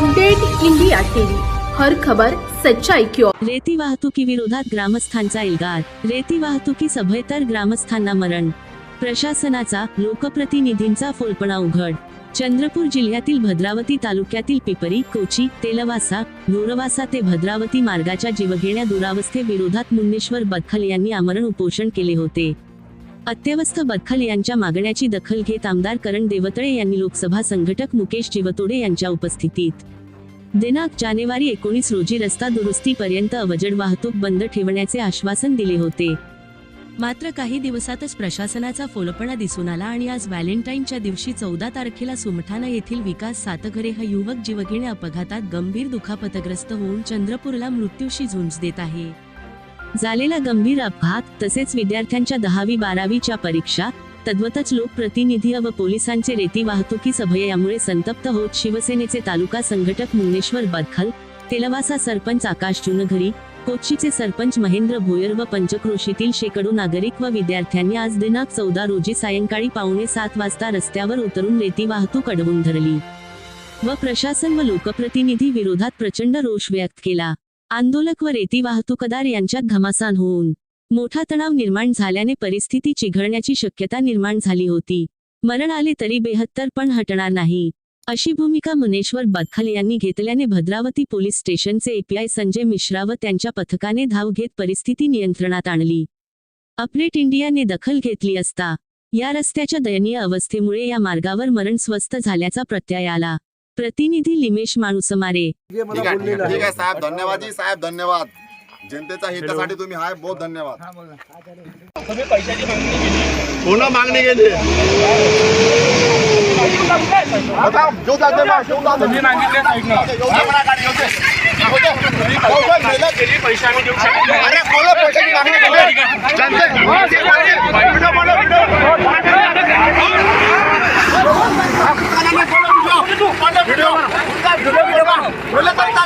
Update India TV. हर खबर सच्चाई की ओर. रेती वाहतुकीविरोधात ग्रामस्थांचा एल्गार रेती वाहतुकी सभेतर ग्रामस्थांना मरण. प्रशासनाचा लोकप्रतिनिधींचा फोलपणा उघड. चंद्रपूर जिल्ह्यातील भद्रावती तालुक्यातील पिपरी कोची तेलवासा गोरवासा ते भद्रावती मार्गाच्या जीवघेण्या दुरावस्थेविरोधात मुन्नेश्वर बदखल यांनी आमरण उपोषण केले होते. अत्यवस्थ बदखल यांच्या मागण्याची दखल घेत आमदार करण देवतळे यांनी लोकसभा संघटक मुकेश जीवतोडे यांच्या उपस्थितीत. दिनांक जानेवारी एकोणीस रोजी रस्ता दुरुस्तीपर्यंत अवजड वाहतूक बंद ठेवण्याचे आश्वासन दिले होते. मात्र काही दिवसातच प्रशासनाचा फोलपणा दिसून आला आणि आज व्हॅलेंटाईनच्या दिवशी चौदा तारखेला सुमठाणा येथील विकास सातघरे हा युवक जीवघेण्या अपघातात गंभीर दुखापतग्रस्त होऊन चंद्रपूरला मृत्यूशी झुंज देत आहे. झालेला गंभीर अपघात तसेच विद्यार्थ्यांच्या दहावी बारावीच्या परीक्षा तद्वतच लोकप्रतिनिधी व पोलिसांचे रेती वाहतुकी सभय यामुळे संतप्त होत शिवसेनेचे तालुका संघटक मुनेश्वर बदखल तेलवासा सरपंच आकाश जुनघरी कोच्चीचे सरपंच महेंद्र भोयर व पंचक्रोशीतील शेकडो नागरिक व विद्यार्थ्यांनी आज दिनांक चौदा रोजी सायंकाळी पावणे सात वाजता रस्त्यावर उतरून रेती वाहतूक अडवून धरली. व प्रशासन व लोकप्रतिनिधी विरोधात प्रचंड रोष व्यक्त केला. आंदोलक व रेती वाहतूकदार यांच्यात घमासान होऊन मोठा तणाव निर्माण झाल्याने परिस्थिती चिघळण्याची शक्यता निर्माण झाली होती. मरण आले तरी बेहत्तर पण हटणार नाही. अशी भूमिका मुनेश्वर बदखल यांनी घेतल्याने भद्रावती पोलीस स्टेशनचे एपीआय संजय मिश्रा व त्यांच्या पथकाने धाव घेत परिस्थिती नियंत्रणात आणली. अपडेट इंडियाने दखल घेतली असता या रस्त्याच्या दयनीय अवस्थेमुळे या मार्गावर मरण स्वस्थ झाल्याचा प्रत्यय आला. प्रतिनिधी लिमेश माणूसमारे ठीक आहे ठीक आहे साहेब धन्यवाद जी साहेब धन्यवाद. जनतेच्या हितासाठी तुम्ही हाय बहुत धन्यवाद. पुन्हा मागणी आता घेऊ जा बा, घेऊ जा. घेऊ घेऊ. घेऊ. अरे, बोला, पैशाची मागणी केली. जनते. ¡No le